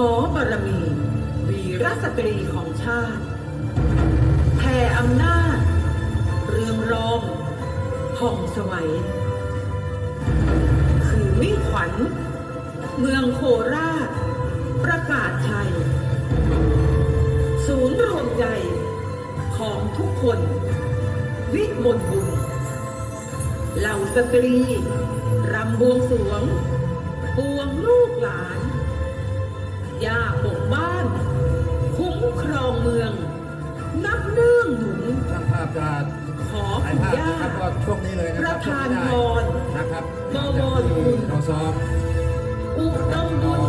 ขอบารมี วีรสตรีของชาติแผ่อำนาจ เรืองรองผ่องสวัย คือมิ่งขวัญ เมืองโคราช ประกาศชัย ศูนย์รวมใจของทุกคน วิมลบุญเหล่าสตรีรำบวงสวง ปวงลูกหลาน ย่าปกบ้านคุ้มครองเมือง นับเนื่องหนุน ช่างภาพจะขอถ่ายคุณภาพย่า นะครับก็ช่วงนี้เลยนะปครัระบธานพรนะครับบวรคุณ เราซ้อมอุดมบุญ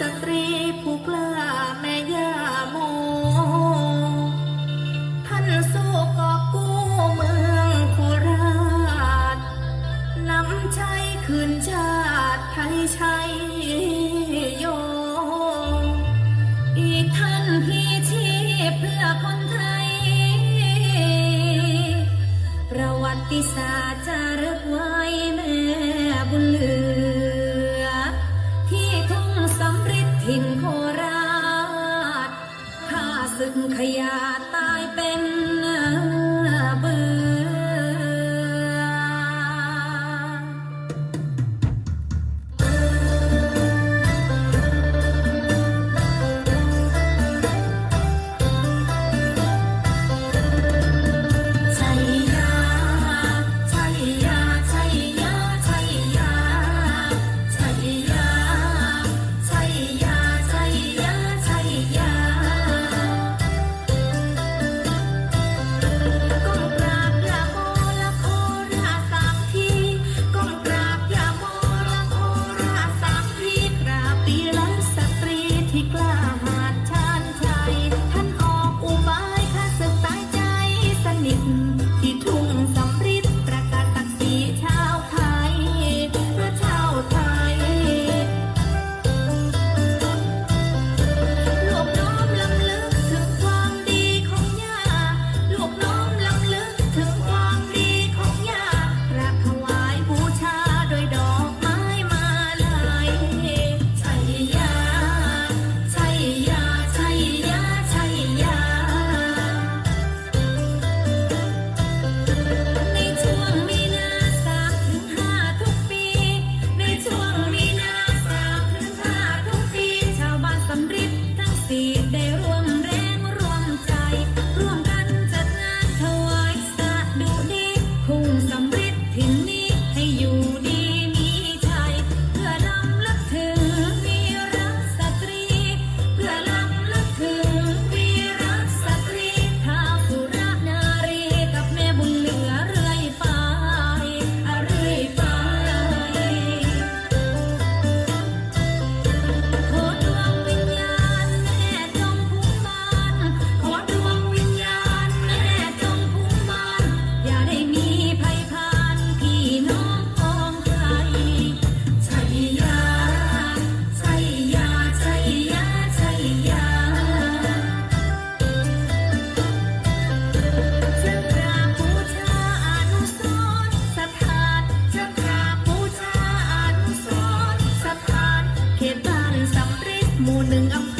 สตรีผู้กล้าแม่ย่าโม ท่านสู้กอบกู้เมืองโคราชนำชัยคืนชาติไทยชัยโย อีกท่านพี่ชีพเพื่อคนไทย ประวัติศาสตร์จะรึกไว้ ขยาตายเป็น หมู่หนึ่งอำเภ